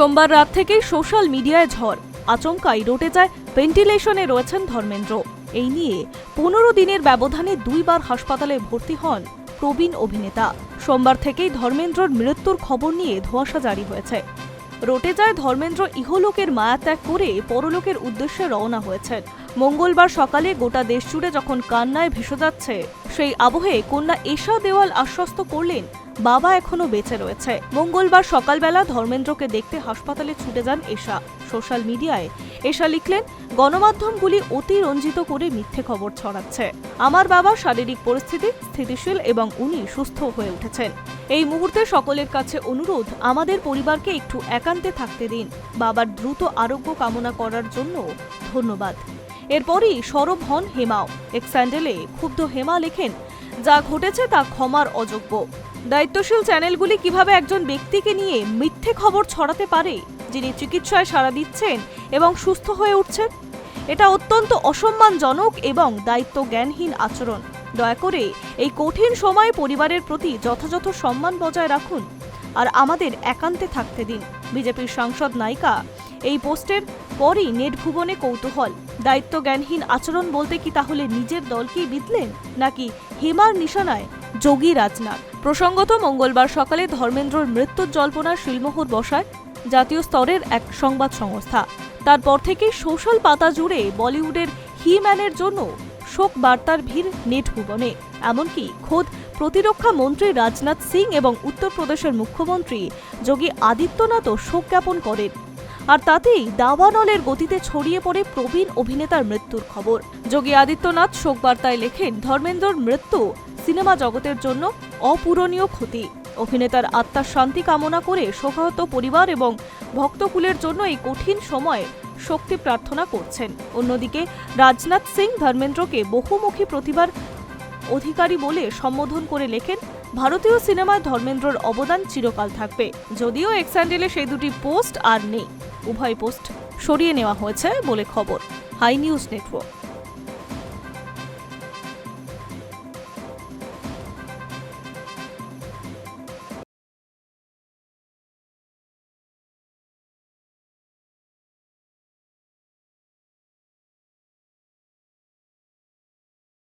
সোমবার রাত থেকেই সোশ্যাল মিডিয়ায় ঝড়। আচমকাই রটে যায় ভেন্টিলেশনে রয়েছেন ধর্মেন্দ্র। এই নিয়ে পনেরো দিনের ব্যবধানে দুইবার হাসপাতালে ভর্তি হন প্রবীণ অভিনেতা। সোমবার থেকেই ধর্মেন্দ্রর মৃত্যুর খবর নিয়ে ধোঁয়াশা জারি হয়েছে। রটে যায় ধর্মেন্দ্র ইহলোকের মায়াত্যাগ করে পরলোকের উদ্দেশ্যে রওনা হয়েছেন। মঙ্গলবার সকালে গোটা দেশ জুড়ে যখন কান্নায় ভেসে যাচ্ছে, সেই আবহে কন্যা এশা দেওয়াল আশ্বস্ত করলেন বাবা এখনও বেঁচে রয়েছে। মঙ্গলবার সকালবেলা ধর্মেন্দ্রকে দেখতে হাসপাতালে ছুটে যান এশা। সোশ্যাল মিডিয়ায় এশা লিখলেন, গণমাধ্যমগুলি অতি রঞ্জিত করে মিথ্যে খবর ছড়াচ্ছে। আমার বাবার শারীরিক পরিস্থিতি স্থিতিশীল এবং উনি সুস্থ হয়ে উঠেছেন। এই মুহূর্তে সকলের কাছে অনুরোধ, আমাদের পরিবারকে একটু একান্তে থাকতে দিন। বাবার দ্রুত আরোগ্য কামনা করার জন্য ধন্যবাদ। এরপরই সরব হন হেমাও। এক স্যান্ডেলে ক্ষুব্ধ হেমা লেখেন, যা ঘটেছে তা ক্ষমার অযোগ্য। দায়িত্বশীল চ্যানেলগুলি কীভাবে একজন ব্যক্তিকে নিয়ে মিথ্যে খবর ছড়াতে পারে, যিনি চিকিৎসায় সাড়া দিচ্ছেন এবং সুস্থ হয়ে উঠছেন? এটা অত্যন্ত অসম্মানজনক এবং দায়িত্ব জ্ঞানহীন আচরণ। দয়া করে এই কঠিন সময়ে পরিবারের প্রতি যথাযথ সম্মান বজায় রাখুন। আর আমাদের একান্তে থাকতে দিন। বিজেপির সাংসদ নায়িকা এই পোস্টের পরই নেট ভুবনে কৌতূহল। দায়িত্ব জ্ঞানহীন আচরণ বলতে কি তাহলে নিজের দলকেই বিদলেন নাকি হেমার নিশানায় যোগী রাজনাথ? প্রসঙ্গত মঙ্গলবার সকালে ধর্মেন্দ্রর মৃত্যুর জল্পনার শিলমোহর বসায় জাতীয় স্তরের এক সংবাদ সংস্থা। তারপর থেকেই সোশ্যাল পাতা জুড়ে বলিউডের হি ম্যানের জন্য শোক বার্তার ভিড় নেট ভুবনে। এমনকি খোদ প্রতিরক্ষা মন্ত্রী রাজনাথ সিং এবং উত্তরপ্রদেশের মুখ্যমন্ত্রী যোগী আদিত্যনাথও শোক জ্ঞাপন করেন। আর তাতেই দাবানলের গতিতে ছড়িয়ে পড়ে প্রবীণ অভিনেতার মৃত্যুর খবর। যোগী আদিত্যনাথ শোক বার্তায় লেখেন, ধর্মেন্দ্রর মৃত্যু সিনেমা জগতের জন্য অপূরণীয় ক্ষতি। অভিনেতার আত্মার শান্তি কামনা করে শোকাহত পরিবার এবং ভক্তকুলের জন্য এই কঠিন সময়ে শক্তি প্রার্থনা করছেন। অন্যদিকে রাজনাথ সিং ধর্মেন্দ্রকে বহুমুখী প্রতিভার অধিকারী বলে সম্বোধন করে লেখেন, ভারতীয় সিনেমায় ধর্মেন্দ্রর অবদান চিরকাল থাকবে। যদিও এক্স্যান্ডেলে সেই দুটি পোস্ট আর নেই। উভয় পোস্ট সরিয়ে নেওয়া হয়েছে বলে খবর। High news network.